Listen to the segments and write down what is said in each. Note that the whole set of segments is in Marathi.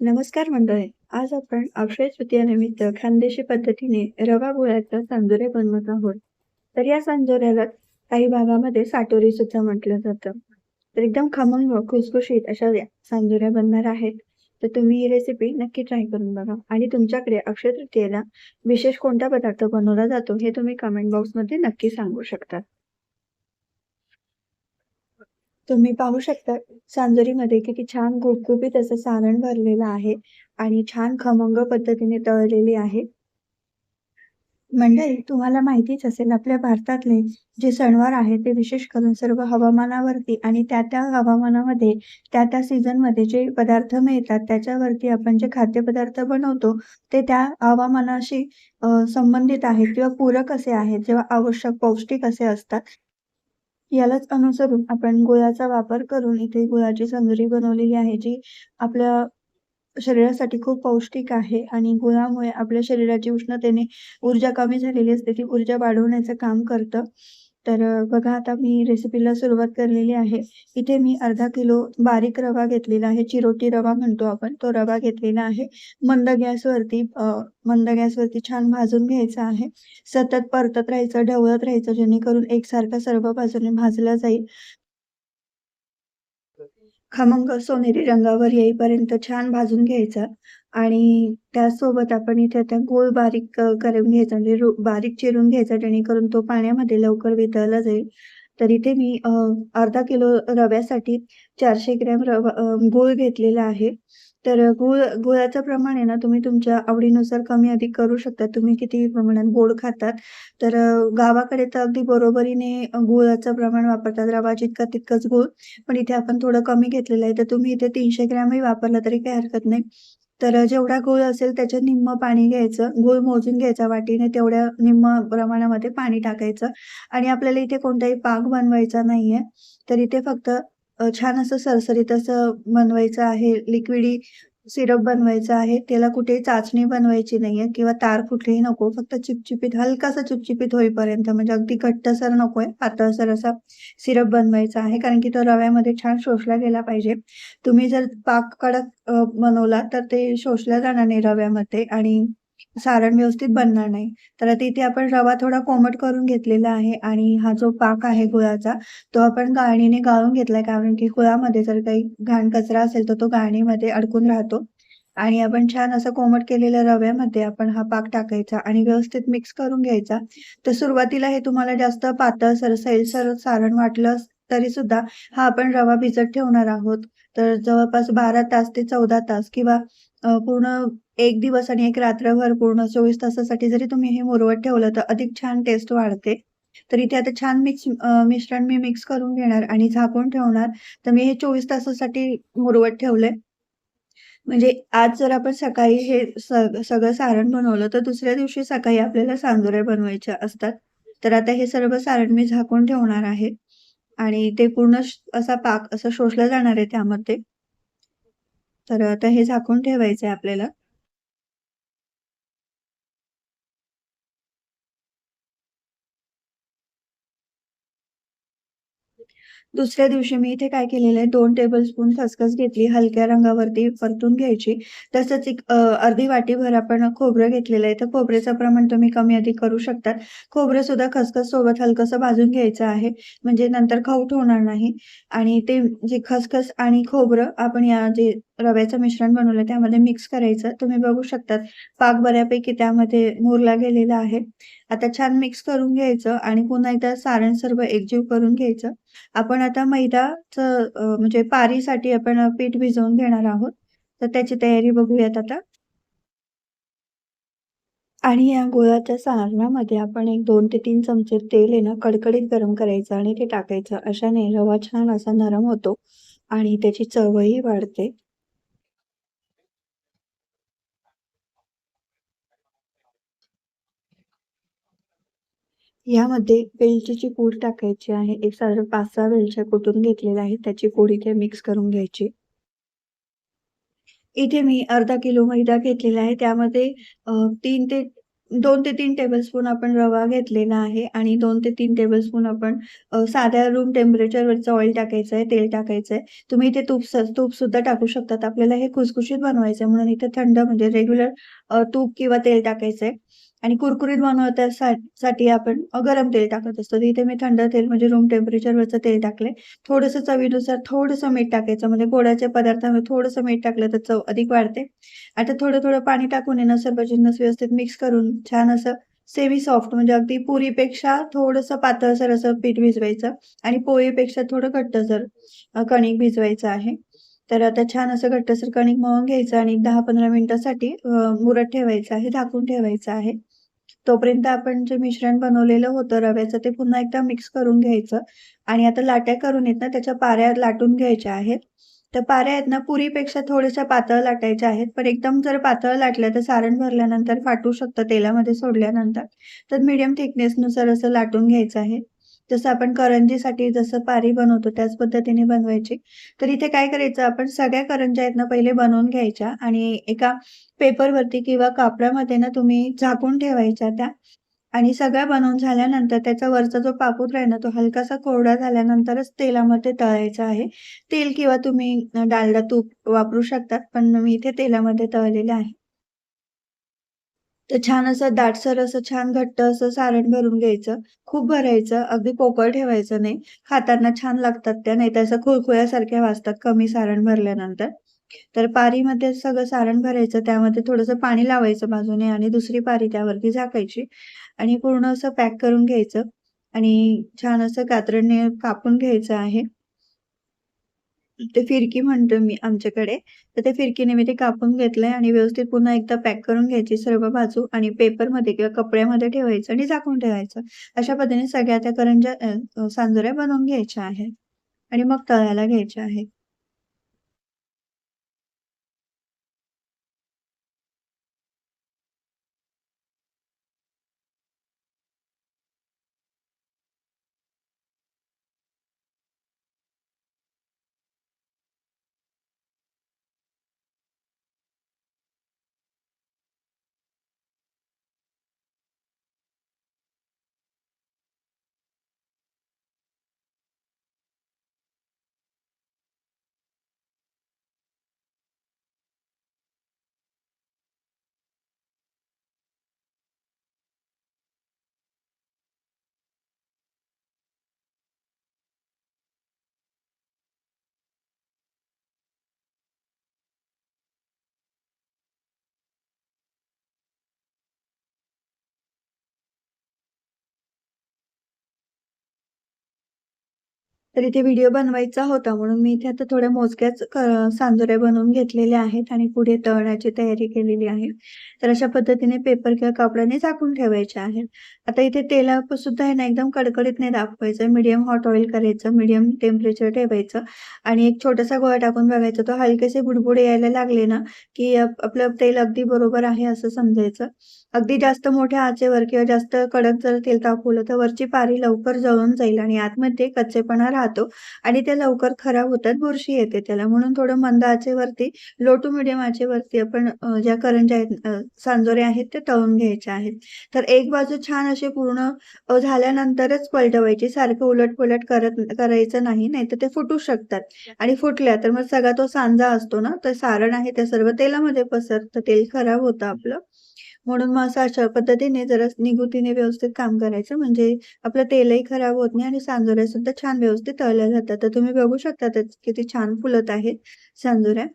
नमस्कार मंडळी. आज आपण अक्षय तृतीयानिमित्त खानदेशी पद्धतीने रवा गुळाचा सांजोऱ्या बनवत आहोत. तर या सांजोऱ्याला काही भागामध्ये साटोरी सुद्धा म्हटलं जातं. तर एकदम खमंग, खुसखुशीत अशा या सांजोऱ्या बनणार आहेत. तर तुम्ही ही रेसिपी नक्की ट्राय करून बघा आणि तुमच्याकडे अक्षय तृतीयेला विशेष कोणता पदार्थ बनवला जातो हे तुम्ही कमेंट बॉक्समध्ये नक्की सांगू शकता. तुम्ही पाहू शकता सांजोरीमध्ये किती छान गुपगुपीत असं सारण भरलेलं आहे आणि छान खमंग पद्धतीने तळलेली आहे. मंडळी तुम्हाला माहितीच असेल आपल्या भारतातले जे सणवार आहेत ते विशेष करून सर्व हवामानावरती आणि त्या त्या हवामानामध्ये त्या त्या सीझनमध्ये जे पदार्थ मिळतात त्याच्यावरती आपण जे खाद्यपदार्थ बनवतो ते त्या हवामानाशी संबंधित आहेत किंवा पूरक असे आहेत जेव्हा आवश्यक पौष्टिक असे असतात. यालाच अनुसरून आपण गुळाचा वापर करून इथे गुळाची संगरी बनवलेली आहे, जी आपल्या शरीरासाठी खूप पौष्टिक आहे आणि गुळामुळे आपल्या शरीराची उष्णतेने ऊर्जा कमी झालेली असते, ती ऊर्जा वाढवण्याचं काम करतं. तर बघा आता मी रेसिपीला सुरुवात केलेली आहे. इथे मी अर्धा किलो बारीक रवा घेतलेला आहे, चिरोटी रवा म्हणतो आपण, तो रवा घेतलेला आहे. मंद गॅसवरती मंद गॅसवरती छान भाजून घ्यायचा आहे. सतत परतत राहायचं, ढवळत राहायचं जेणेकरून एकसारखा सर्व बाजूने भाजला जाईल. खमंग सोनेरी रंगावर येईपर्यंत छान भाजून घ्यायचा आणि त्यासोबत आपण इथे त्या गोल बारीक करून घ्यायचा म्हणजे बारीक चिरून घ्यायचा जेणेकरून तो पाण्यामध्ये लवकर वितळला जाईल. तर इथे मी अर्धा किलो रव्यासाठी चारशे ग्रॅम रवा गूळ घेतलेला आहे. तर गुळ गुळाचं प्रमाण आहे ना तुम्ही तुमच्या आवडीनुसार कमी-अधिक करू शकता. तुम्ही किती प्रमाणात गोड खातात. तर गावाकडे तर अगदी बरोबरीने गुळाचं प्रमाण वापरतात. रवा जितका तितकंच गूळ. पण इथे आपण थोडं कमी घेतलेलं आहे. तर तुम्ही इथे तीनशे ग्रॅमही वापरला तरी काही हरकत नाही. तर जेवढा गूळ असेल त्याच्या निम्म पाणी घ्यायचं. गूळ मोजून घ्यायचा वाटीने तेवढ्या निम्म प्रमाणामध्ये पाणी टाकायचं आणि आपल्याला इथे कोणताही पाक बनवायचा नाहीये. तर इथे फक्त छान असं सरसरीत असं बनवायचं आहे. लिक्विडी सिरप बनवायचा आहे. त्याला कुठेही चाचणी बनवायची नाहीये किंवा तार कुठेही नको. फक्त चिपचिपीत हलकासा चिपचिपीत होईपर्यंत म्हणजे अगदी घट्टसर नकोय, पातळसर असा सिरप बनवायचा आहे. कारण की तो रव्यामध्ये छान शोषला गेला पाहिजे. तुम्ही जर पाक कडक बनवला तर ते शोषला जाणार नाही रव्यामध्ये आणि सारण व्यवस्थित बनणार नाही. तर आता इथे आपण रवा थोडा कोमट करून घेतलेला आहे आणि हा जो पाक आहे गुळाचा, तो आपण गाळणीने गाळून घेतलाय. कारण की गुळामध्ये जर काही घाण कचरा असेल तर तो गाळणीमध्ये अडकून राहतो आणि आपण छान असं कोमट केलेल्या रव्यामध्ये आपण हा पाक टाकायचा आणि व्यवस्थित मिक्स करून घ्यायचा. तर सुरुवातीला हे तुम्हाला जास्त पातळसर, सैलसर सारण वाटलं तरीसुद्धा हा आपण रवा भिजत ठेवणार आहोत. तर जवळपास 12 तास ते 14 तास किंवा पूर्ण एक दिवस आणि एक रात्रभर पूर्ण 24 तासासाठी जरी तुम्ही हे मुरवत ठेवलं तर अधिक छान टेस्ट वाढते. तर इथे आता छान मिक्स मिश्रण मी मिक्स करून घेणार आणि झाकून ठेवणार. तर मी हे 24 तासासाठी मुरवत ठेवलंय. म्हणजे आज जर आपण सकाळी हे सगळं सारण बनवलं, तर दुसऱ्या दिवशी सकाळी आपल्याला सांजोऱ्या बनवायच्या असतात. तर आता हे सर्व सारण मी झाकून ठेवणार आहे आणि ते पूर्ण श असा पाक असा शोषला जाणार आहे त्यामध्ये. तर आता हे झाकून ठेवायचं आहे आपल्याला. दुसऱ्या दिवशी मी इथे काय केलेलं आहे 2 टेबलस्पून खसखस घेतली, हलक्या रंगावरती परतून घ्यायची. तसंच एक अर्धी वाटीभर आपण खोबरं घेतलेलं आहे. तर खोबऱ्याचं प्रमाण तुम्ही कमी-अधिक करू शकतात. खोबरं सुद्धा खसखस सोबत हलकसं भाजून घ्यायचं आहे, म्हणजे नंतर खाऊट होणार नाही आणि ते जे खसखस आणि खोबरं आपण या जे रव्याचं मिश्रण बनवलं त्यामध्ये मिक्स करायचं. तुम्ही बघू शकतात पाक बऱ्यापैकी त्यामध्ये मुरला गेलेला आहे. आता छान मिक्स करून घ्यायचं आणि पुन्हा एकदा सारण सर्व एकजीव करून घ्यायचं. आपण आता मैदाचं म्हणजे पारीसाठी आपण पीठ भिजवून घेणार आहोत. तर त्याची तयारी बघूयात आता. आणि या गुळाच्या सारणामध्ये आपण एक दोन ते तीन चमचे तेल आहे ना कडकडीत गरम करायचं आणि ते टाकायचं. अशाने रवा छान असा नरम होतो आणि त्याची चवही वाढते. यामध्ये वेलचीची पूड टाकायची आहे. एक साधारण 5-6 वेलच्या कुटून घेतलेल्या आहेत. त्याची पूड इथे मिक्स करून घ्यायची. इथे मी अर्धा किलो मैदा घेतलेला आहे. त्यामध्ये तीन ते दोन ते तीन टेबलस्पून आपण रवा घेतलेला आहे आणि दोन ते तीन टेबलस्पून आपण साध्या रूम टेम्परेचरवरचं ऑइल टाकायचं आहे, तेल टाकायचं आहे. तुम्ही इथे तूप तूप सुद्धा टाकू शकतात. आपल्याला हे खुसखुशीत बनवायचं आहे म्हणून इथे थंड म्हणजे रेग्युलर तूप किंवा तेल टाकायचं आहे आणि कुरकुरीत बनवण्यासाठी साठी आपण गरम तेल टाकत असतो. तर इथे मी थंड तेल म्हणजे रूम टेम्परेचरवरचं तेल टाकले थोडंसं चवीनुसार थोडंसं मीठ टाकायचं म्हणजे गोडाच्या पदार्थामध्ये थोडंसं मीठ टाकलं तर चव अधिक वाढते. आता थोडं-थोडं पाणी टाकून येणं ना सर्व जिन्नस व्यवस्थित मिक्स करून छान असं सेमी सॉफ्ट म्हणजे अगदी पुरीपेक्षा थोडंसं पातळसर असं पीठ भिजवायचं आणि पोळीपेक्षा थोडं घट्टसर कणिक भिजवायचं आहे. तर आता छान असं घट्टसर कणिक मळून घ्यायचं आणि 10-15 मिनिटासाठी मुरत ठेवायचं आहे, झाकून ठेवायचं आहे. तोपर्यंत आपण जे मिश्रण बनवलेलं होतं रव्याचं ते पुन्हा एकदा मिक्स करून घ्यायचं आणि आता लाट्या करून येत ना त्याच्या पाऱ्या लाटून घ्यायच्या आहेत. तर पाऱ्या आहेत ना पुरीपेक्षा थोड्याशा पातळ लाटायच्या आहेत. पण एकदम जर पातळ लाटल्या तर सारण भरल्यानंतर फाटू शकतं तेलामध्ये सोडल्यानंतर. तर मीडियम थिकनेसनुसार असं लाटून घ्यायचं आहे. जसं आपण करंजीसाठी जसं पारी बनवतो त्याच पद्धतीने बनवायची. तर इथे काय करायचं आपण सगळ्या करंज्या आहेत ना पहिले बनवून घ्यायच्या आणि एका पेपरवरती किंवा कापडामध्ये ना तुम्ही झाकून ठेवायच्या त्या आणि सगळ्या बनवून झाल्यानंतर त्याचा वरचा जो पापुद्रा आहे ना तो हलकासा कोरडा झाल्यानंतरच तेलामध्ये तळायचा आहे. तेल किंवा तुम्ही डालडा तूप वापरू शकतात. पण मी इथे तेलामध्ये तळलेलं आहे. तर छान असं दाटसर असं छान घट्ट असं सारण भरून घ्यायचं. खूप भरायचं, अगदी पोकळ ठेवायचं नाही. खाताना छान लागतात त्या, नाहीतर असं खुळखुळ्यासारख्या वाजतात कमी सारण भरल्यानंतर. तर पारीमध्ये सगळं सारण भरायचं, त्यामध्ये थोडंसं पाणी लावायचं बाजूने आणि दुसरी पारी त्यावरती झाकायची आणि पूर्ण असं पॅक करून घ्यायचं आणि छान असं कात्रणने कापून घ्यायचं आहे. ते फिरकी म्हणतो मी आमच्याकडे. तर त्या फिरकीने मी ते कापून घेतलंय आणि व्यवस्थित पुन्हा एकदा पॅक करून घ्यायची सर्व बाजू आणि पेपरमध्ये किंवा कपड्यामध्ये ठेवायचं आणि झाकून ठेवायचं. अशा पद्धतीने सगळ्या त्या करंज्या सांजोऱ्या बनवून घ्यायच्या आहेत आणि मग तळायला घ्यायच्या आहेत. तर इथे व्हिडिओ बनवायचा होता म्हणून मी इथे आता थोड्या मोजक्याच सांजोऱ्या बनवून घेतलेल्या आहेत आणि पुढे तळण्याची तयारी केलेली आहे. तर अशा पद्धतीने पेपर किंवा कापडाने झाकून ठेवायचे आहेत. आता इथे तेला सुद्धा आहे ना एकदम कडकडीत नाही दाखवायचं. मीडियम हॉट ऑइल करायचं, मीडियम टेम्परेचर ठेवायचं आणि एक छोटासा गोळा टाकून बघायचा. तो हलकेसे बुडबुडे यायला लागले ना, की आपलं तेल अगदी बरोबर आहे असं समजायचं. अगदी जास्त मोठ्या आचेवर किंवा जास्त कडक जर तेल तापवलं तर वरची पारी लवकर जळून जाईल आणि आतमध्ये कच्चेपणा राहतो आणि ते लवकर खराब होतात, बुरशी येते त्याला. म्हणून थोडं मंद आचेवरती, लो टू मिडियम आचेवरती आपण ज्या करंज्या आहेत सांजोरे सांजोऱ्या आहेत ते तळून घ्यायच्या आहेत. तर एक बाजू छान अशी पूर्ण झाल्यानंतरच पलटवायची. सारखं उलट-पुलट करत करायचं नाही, नाहीतर ते फुटू शकतात आणि फुटल्या तर मग सगळा तो सांजा असतो ना, तर सारण आहे ते सर्व तेलामध्ये पसरतं, तेल खराब होतं आपलं. म्हणून मग असं अशा पद्धतीने जरा निगुतीने व्यवस्थित काम करायचं म्हणजे आपलं तेलही खराब होत नाही आणि सांजोऱ्या सुद्धा छान व्यवस्थित तळल्या जातात. तर तुम्ही बघू शकता किती छान फुलत आहेत सांजोऱ्या.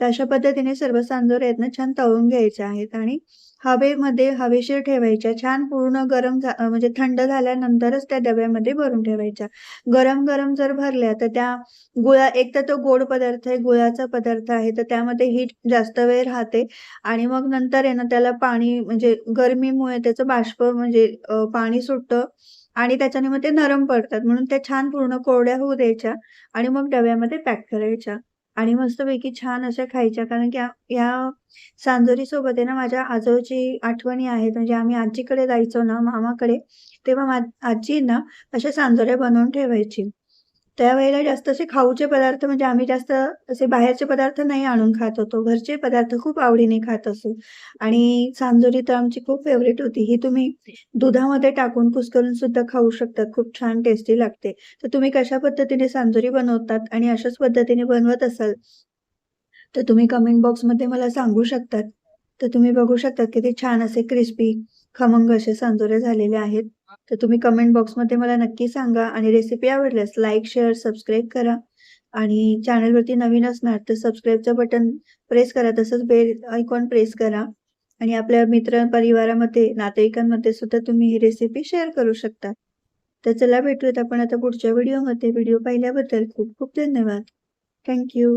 तर अशा पद्धतीने सर्व सांजोर आहेत ना छान तळून घ्यायच्या आहेत आणि हवेमध्ये हवेशीर ठेवायच्या. छान पूर्ण गरम म्हणजे थंड झाल्यानंतरच त्या डब्यामध्ये भरून ठेवायच्या. गरम-गरम जर भरल्या तर त्या गुळा एक तर तो गोड पदार्थ आहे, गुळाचा पदार्थ आहे, तर त्यामध्ये हीट जास्त वेळ राहते आणि मग नंतर आहे ना त्याला पाणी म्हणजे गरमीमुळे त्याचं बाष्प म्हणजे पाणी सुटतं आणि त्याच्याने मग ते नरम पडतात. म्हणून त्या छान पूर्ण कोरड्या होऊ द्यायच्या आणि मग डब्यामध्ये पॅक करायच्या आणि मस्तपैकी छान अशा खायच्या. कारण की या सांजोरीसोबत आहे ना माझ्या आजोची आठवणी आहेत. म्हणजे आम्ही आजीकडे जायचो ना मामाकडे, तेव्हा मा आजी ना अशा सांजोऱ्या बनवून ठेवायची. त्यावेळेला जास्त असे खाऊचे पदार्थ म्हणजे आम्ही जास्त असे बाहेरचे पदार्थ नाही आणून खात होतो. घरचे पदार्थ खूप आवडीने खात असू आणि सांजोरी तर आमची खूप फेवरेट होती. ही तुम्ही दुधामध्ये टाकून कुसकरून सुद्धा खाऊ शकतात. खूप छान टेस्टी लागते. तर तुम्ही कशा पद्धतीने सांजोरी बनवतात आणि अशाच पद्धतीने बनवत असाल तर तुम्ही कमेंट बॉक्समध्ये मला सांगू शकतात. तर तुम्ही बघू शकतात किती छान असे क्रिस्पी, खमंग असे सांजोरे झालेले आहेत. तर तुम्ही कमेंट बॉक्समध्ये मला नक्की सांगा आणि रेसिपी आवडल्यास लाईक, शेअर, सबस्क्राईब करा आणि चॅनलवरती नवीन असणार तर सबस्क्राईबचं बटन प्रेस करा. तसंच बेल आयकॉन प्रेस करा आणि आपल्या मित्र परिवारामध्ये, नातेवाईकांमध्ये सुद्धा तुम्ही ही रेसिपी शेअर करू शकता. तर चला भेटूयात आपण आता पुढच्या व्हिडिओमध्ये. व्हिडिओ पाहिल्याबद्दल खूप खूप धन्यवाद. Thank you.